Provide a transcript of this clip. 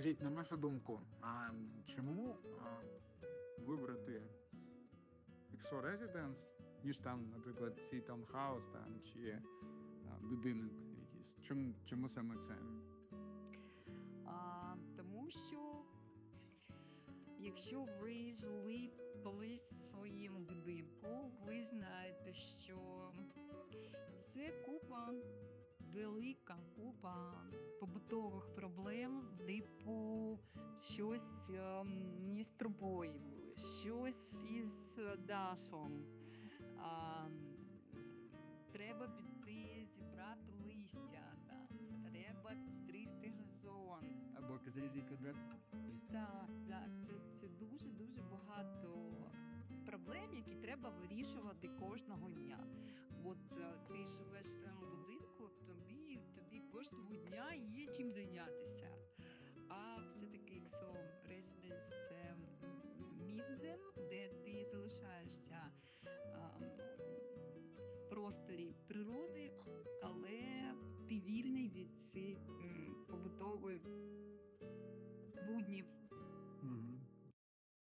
Скажіть, на вашу думку, а чому а, вибрати Exo Residence, ніж там, наприклад, цей таунхаус там, чи а, будинок якийсь? Чому, чому саме це? А, тому що якщо ви жили колись в своєму будинку, ви знаєте, що це купа, велика купа із трубою, щось із дахом. А, треба піти зібрати листя, да. треба стригти газон. Або зрізати квадрат. Так, так, це, це дуже дуже багато проблем, які треба вирішувати кожного дня. От е, ти живеш в своєму будинку, тобі, тобі кожного дня є чим зайнятися. Де ти залишаєшся а, в просторі природи, але ти вільний від цих побутової буднів